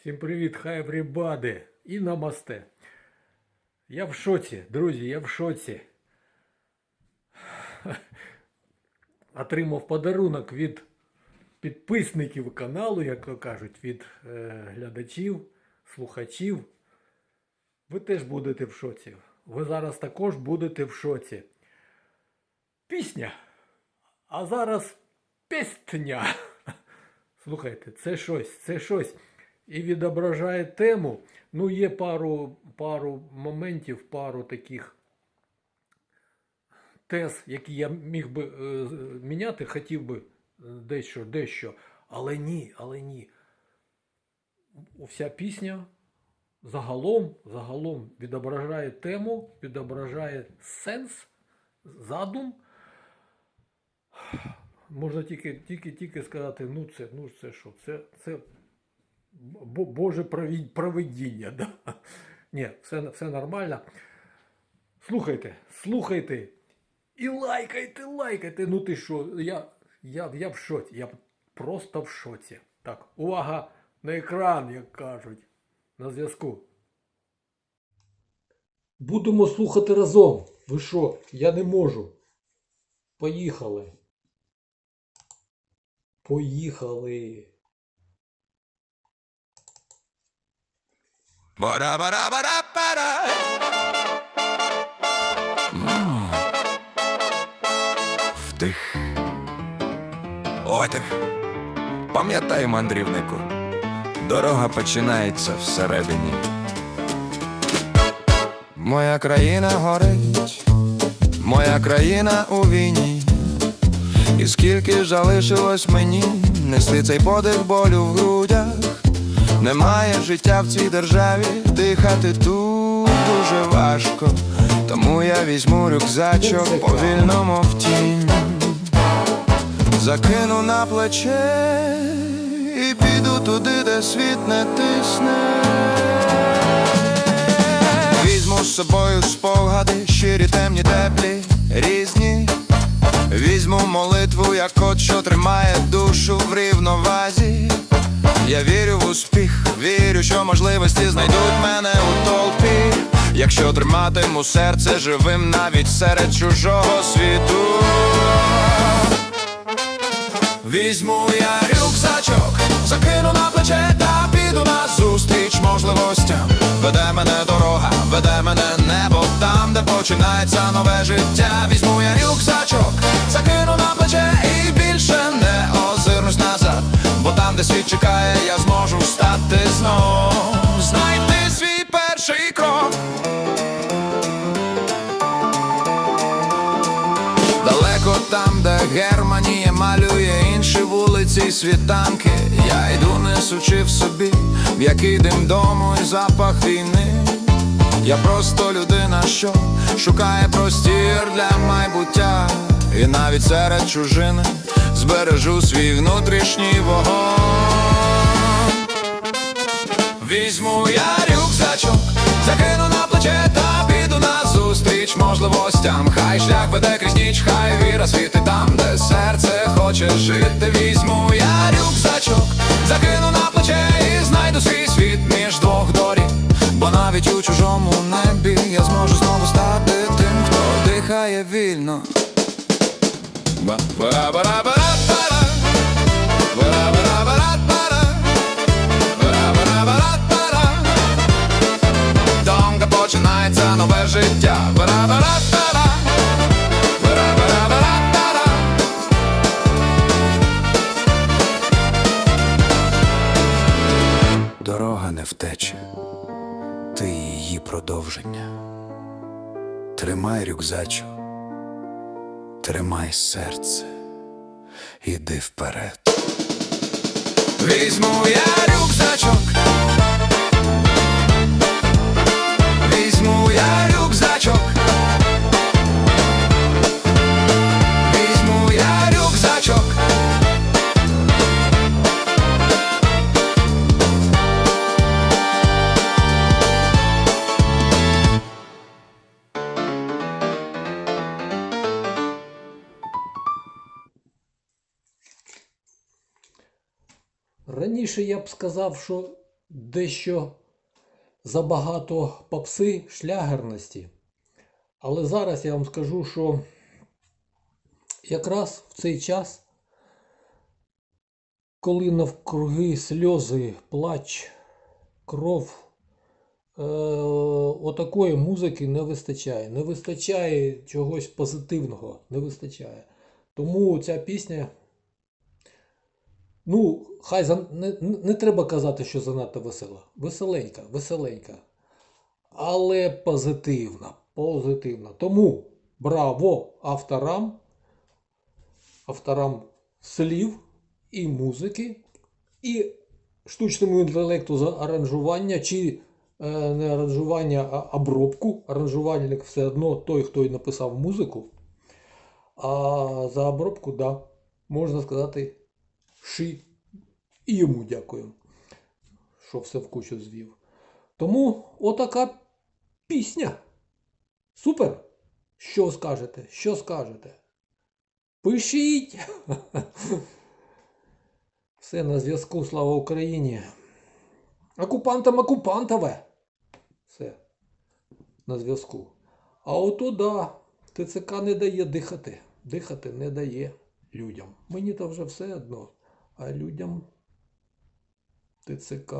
Всім привіт, хай everybody і намасте. Я в шоці, друзі, я в шоці. Отримав подарунок від підписників каналу, як то кажуть, від е, глядачів, слухачів. Ви теж будете в шоці. Ви зараз також будете в шоці. Пісня. А зараз пістня. Слухайте, це щось, це щось. І відображає тему. Ну, є пару, пару моментів, пару таких тез, які я міг би е, міняти, хотів би е, дещо, дещо. Але ні, але ні. Вся пісня загалом, загалом відображає тему, відображає сенс, задум. Можна тільки, тільки, тільки сказати, ну це, ну це що, це, це Боже провидіння. Да? Ні, все, все нормально. Слухайте, слухайте. І лайкайте, лайкайте. Ну ти що, я, я, я в шоці. Я просто в шоці. Так, увага на екран, як кажуть. На зв'язку. Будемо слухати разом. Ви що? Я не можу. Поїхали. Поїхали. Бара-бара-бара-бара. М. Вдих. Отих. Пам'ятай, мандрівнику. Дорога починається всередині. Моя країна горить, моя країна у війні. І скільки залишилось мені нести цей подих болю в грудях. Немає життя в цій державі, дихати тут дуже важко. Тому я візьму рюкзачок повільно мов тінь. Закину на плече і піду туди, де світ не тисне. Візьму з собою спогади, щирі, темні, теплі, різні. Візьму молитву, як от що тримає душу в рівновазі. Я вірю в успіх, вірю, що можливості знайдуть мене у толпі. Якщо триматиму серце живим навіть серед чужого світу. Візьму я рюкзачок, закину на плече та піду на зустріч можливостям. Веде мене дорога, веде мене небо там, де починається нове життя. Візьму я рюкзачок, закину на плече де світ чекає, я зможу встати знов, знайти свій перший крок. Далеко там, де Германія малює інші вулиці й світанки. Я йду, несучи в собі, в який дим дому і запах війни. Я просто людина, що шукає простір для майбуття. І навіть серед чужини збережу свій внутрішній вогонь. Візьму я рюкзачок, закину на плече та піду на зустріч можливостям. Хай шлях веде крізь ніч, хай віра світить там, де серце хоче жити. Візьму я рюкзачок, закину на плече і знайду свій світ між двох доріг. Бо навіть у чужому небі я зможу знову стати тим, хто дихає вільно. Де починається нове життя. Дорога не втече, ти її продовження. Тримай рюкзачок, тримай серце, іди вперед. Візьму я рюкзачок. Раніше я б сказав, що дещо забагато попси шлягерності. Але зараз я вам скажу, що якраз в цей час, коли навкруги сльози, плач, кров, е, отакої музики не вистачає. Не вистачає чогось позитивного, не вистачає. Тому ця пісня. Ну, хай за- не, не треба казати, що занадто весела. Веселенька, веселенька. Але позитивна, позитивна. Тому браво авторам, авторам слів і музики, і штучному інтелекту за аранжування, чи е, не аранжування, а обробку. Аранжувальник все одно той, хто і написав музику. А за обробку, да, можна сказати, ши. І йому дякую, що все в кучу звів. Тому отака пісня. Супер! Що скажете? Що скажете? Пишіть! Все на зв'язку, слава Україні. Окупантам окупантове. Все. На зв'язку. А ото да, ТЦК не дає дихати. Дихати не дає людям. Мені то вже все одно. А людям ТЦК